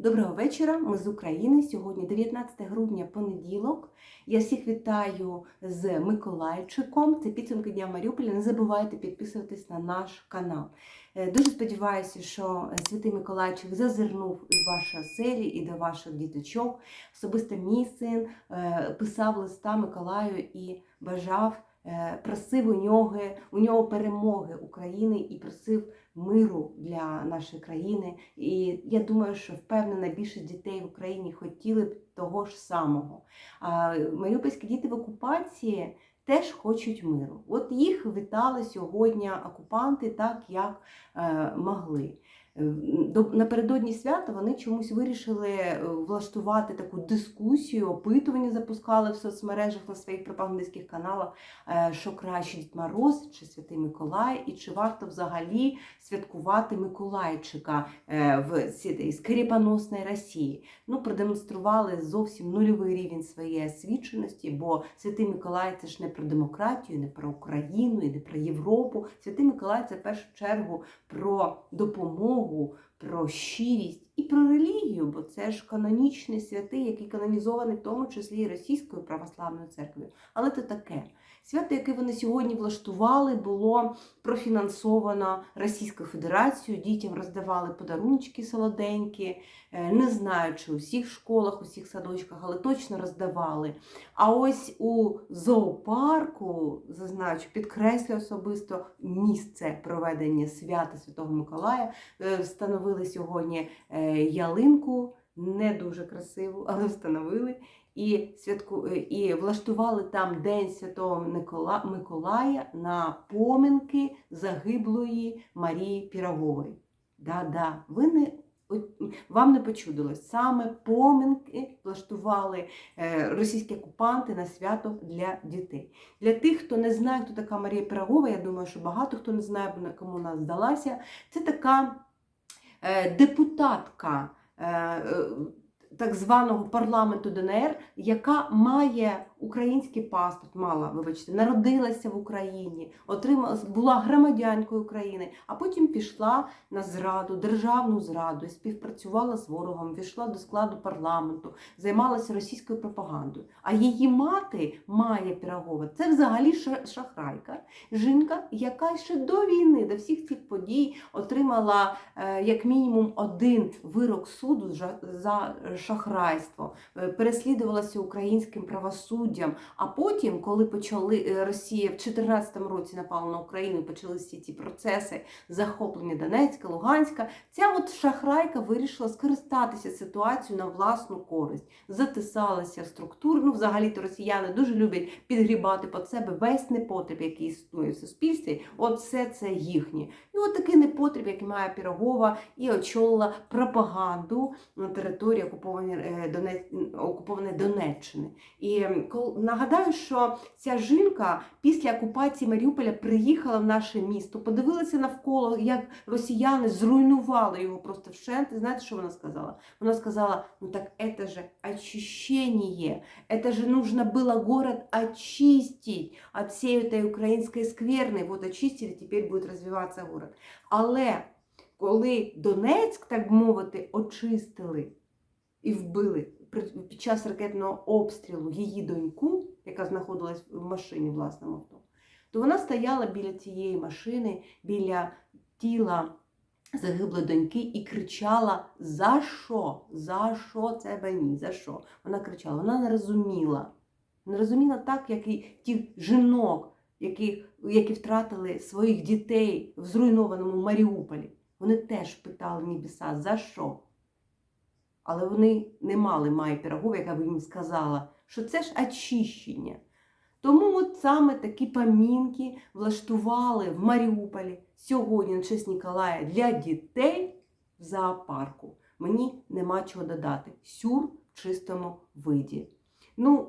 Доброго вечора, ми з України. Сьогодні 19 грудня, понеділок. Я всіх вітаю з Миколайчиком. Це підсумки Дня Маріуполя. Не забувайте підписуватись на наш канал. Е, Дуже сподіваюся, що Святий Миколайчик зазирнув в ваші оселі і до ваших діточок. Особисто мій син е, писав листа Миколаю і бажав, просив у нього, у нього перемоги України і просив миру для нашої країни. І я думаю, що впевнена, більшість дітей в Україні хотіли б того ж самого. А маріупольські діти в окупації теж хочуть миру. От їх вітали сьогодні окупанти так, як е, могли. Е, до- Напередодні свята вони чомусь вирішили е, влаштувати таку дискусію, опитування запускали в соцмережах на своїх пропагандистських каналах, е, що краще Дід Мороз чи Святий Миколай, і чи варто взагалі святкувати Миколайчика в скріпоносної Росії. Ну, продемонстрували зовсім нульовий рівень своєї освіченості, бо Святий Миколай це ж не про демократію, не про Україну і не про Європу. Святий Миколай це в першу чергу про допомогу, fogo про щирість і про релігію, бо це ж канонічний святий, який канонізований в тому числі і Російською православною церквою. Але це таке. Свято, яке вони сьогодні влаштували, було профінансовано Російською Федерацією. Дітям роздавали подарунки солоденькі. Е, Не знаю, чи у всіх школах, у всіх садочках, але точно роздавали. А ось у зоопарку, зазначу, підкреслю особисто місце проведення свята Святого Миколая. Е, Встановили сьогодні е, ялинку, не дуже красиву, але встановили. І, святку... е, і влаштували там День Святого Микола... Миколая на поминки загиблої Марії Пірогової. Да-да, ви не вам не почудилось. Саме поминки влаштували е, російські окупанти на свято для дітей. Для тих, хто не знає, хто така Марія Пирогова, я думаю, що багато хто не знає, кому вона здалася. Це така депутатка. е, е, Так званого парламенту ДНР, яка має український паспорт, мала, вибачте, народилася в Україні, отримала, була громадянкою України, а потім пішла на зраду, державну зраду, співпрацювала з ворогом, війшла до складу парламенту, займалася російською пропагандою. А її мати Майя Пірогова це взагалі шахрайка, жінка, яка ще до війни, до всіх цих подій отримала е, як мінімум один вирок суду за- за шахрайство, е, переслідувалася українським правосуддям. А потім, коли почали е, Росія в 2014 році напала на Україну, почалися всі ці процеси захоплення Донецька, Луганська, ця от шахрайка вирішила скористатися ситуацією на власну користь, затисалася в структуру. Ну, взагалі-то росіяни дуже люблять підгрібати під себе весь непотріб, який існує в суспільстві. От все це їхнє. І от такий непотріб, який має Пірогова, і очолила пропаганду на території окупованої е, окупованої Донеччини. І нагадаю, що ця жінка після окупації Маріуполя приїхала в наше місто, подивилася навколо, як росіяни зруйнували його просто вщент. І знаєте, що вона сказала? Вона сказала: ну так это же очищение, это же нужно было город очистить от всей этой української скверни. Вот очистили, тепер буде розвиватися город. Але коли Донецьк, так би мовити, очистили і вбили при- під час ракетного обстрілу її доньку, яка знаходилась в машині власному авто, то вона стояла біля цієї машини, біля тіла загиблої доньки і кричала: За що? За що це мені? За що? Вона кричала, вона не розуміла. Не розуміла так, як і ті жінок, які, які втратили своїх дітей в зруйнованому Маріуполі. Вони теж питали небеса, за що? Але вони не мали Майї Пірогов, яка б їм сказала, що це ж очищення. Тому от саме такі памінки влаштували в Маріуполі сьогодні на честь Ніколая для дітей в зоопарку. Мені нема чого додати. Сюр в чистому виді. Ну,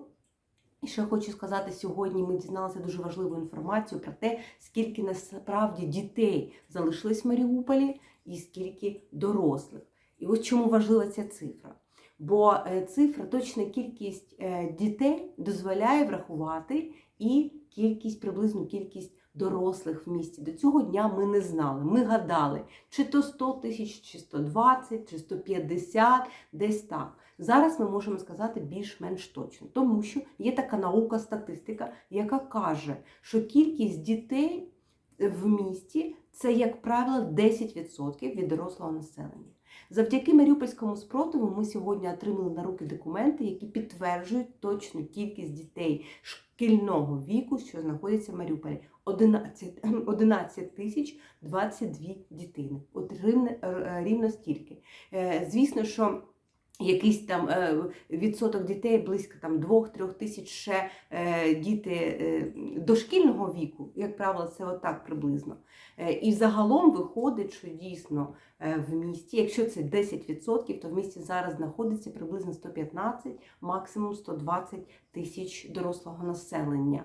і ще хочу сказати, сьогодні ми дізналися дуже важливу інформацію про те, скільки насправді дітей залишилось в Маріуполі і скільки дорослих. І ось чому важлива ця цифра. Бо е, цифра, точна кількість е, дітей дозволяє врахувати і кількість, приблизну кількість дорослих в місті. До цього дня ми не знали. Ми гадали, чи то 100 тисяч, чи 120, чи 150, десь так. Зараз ми можемо сказати більш-менш точно, тому що є така наука, статистика, яка каже, що кількість дітей в місті це, як правило, 10% від дорослого населення. Завдяки Маріупольському спротиву ми сьогодні отримали на руки документи, які підтверджують точну кількість дітей шкільного віку, що знаходяться в Маріуполі. 11, 11 тисяч 22 дітини. От рівно стільки. Е, Звісно, що якийсь там е, відсоток дітей, близько там 2-3 тисяч ще е, діти е, дошкільного віку, як правило, це отак приблизно. І загалом виходить, що дійсно в місті, якщо це 10%, то в місті зараз знаходиться приблизно 115, максимум 120 тисяч дорослого населення.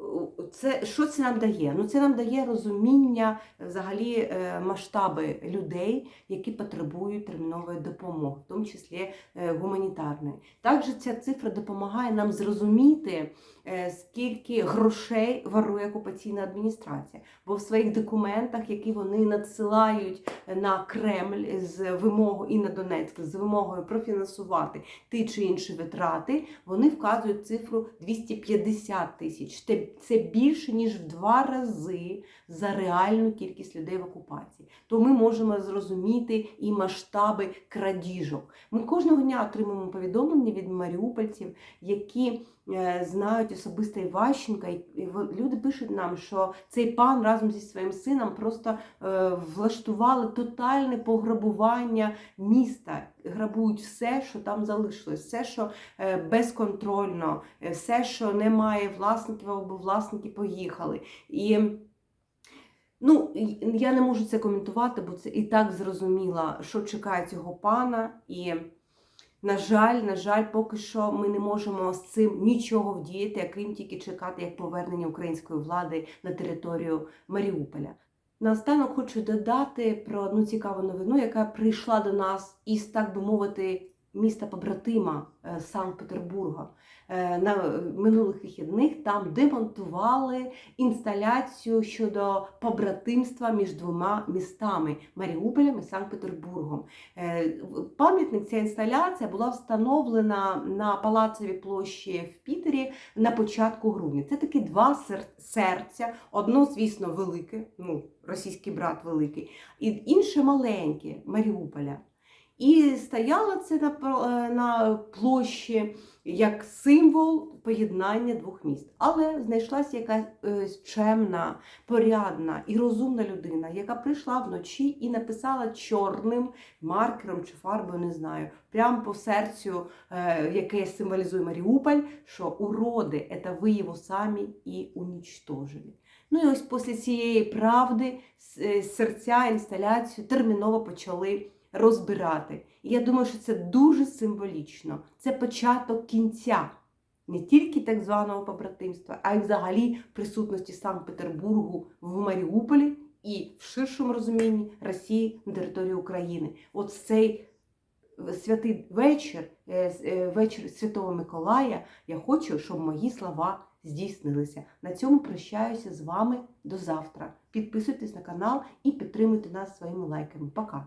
Е, Це, що це нам дає? Ну, це нам дає розуміння взагалі е, масштаби людей, які потребують термінової допомоги, в тому числі е, гуманітарної. Також ця цифра допомагає нам зрозуміти, е, скільки грошей варує окупаційна адміністрація. Бо в своїх документах, які вони надсилають на Кремль з вимогою і на Донецьк, з вимогою профінансувати ті чи інші витрати, вони вказують цифру 250 тисяч. Це- більше ніж в два рази за реальну кількість людей в окупації. То ми можемо зрозуміти і масштаби крадіжок. Ми кожного дня отримуємо повідомлення від маріупольців, які е, знають особисто Іващенка, і люди пишуть нам, що цей пан разом зі своїм сином просто е, влаштували тотальне пограбування міста. Грабують все, що там залишилось, все, що е, безконтрольно, е, все, що немає власників або власники поїхали. І ну, я не можу це коментувати, бо це і так зрозуміло, що чекає цього пана. І, на жаль, на жаль, поки що ми не можемо з цим нічого вдіяти, крім тільки чекати як повернення української влади на територію Маріуполя. Наостанок хочу додати про одну цікаву новину, яка прийшла до нас із, так би мовити, міста побратима е, Санкт-Петербурга. Е, На минулих вихідних там демонтували інсталяцію щодо побратимства між двома містами Маріуполем і Санкт-Петербургом. Е, Пам'ятник ця інсталяція була встановлена на Палацовій площі в Пітері на початку грудня. Це такі два серця. Одно, звісно, велике, ну, російський брат великий, і інше маленьке Маріуполя. І стояло це на, е, на площі як символ поєднання двох міст. Але знайшлася якась е, чемна, порядна і розумна людина, яка прийшла вночі і написала чорним маркером чи фарбою, не знаю, прямо по серцю, е, яке символізує Маріуполь, що уроди це ви його самі і унічтожили. Ну і ось після цієї правди серця інсталяцію терміново почали розбирати. І я думаю, що це дуже символічно. Це початок кінця не тільки так званого побратимства, а й взагалі присутності Санкт-Петербургу в Маріуполі і в ширшому розумінні Росії на території України. От цей святий вечір, е, е, вечір Святого Миколая, я хочу, щоб мої слова здійснилися. На цьому прощаюся з вами до завтра. Підписуйтесь на канал і підтримуйте нас своїми лайками. Пока!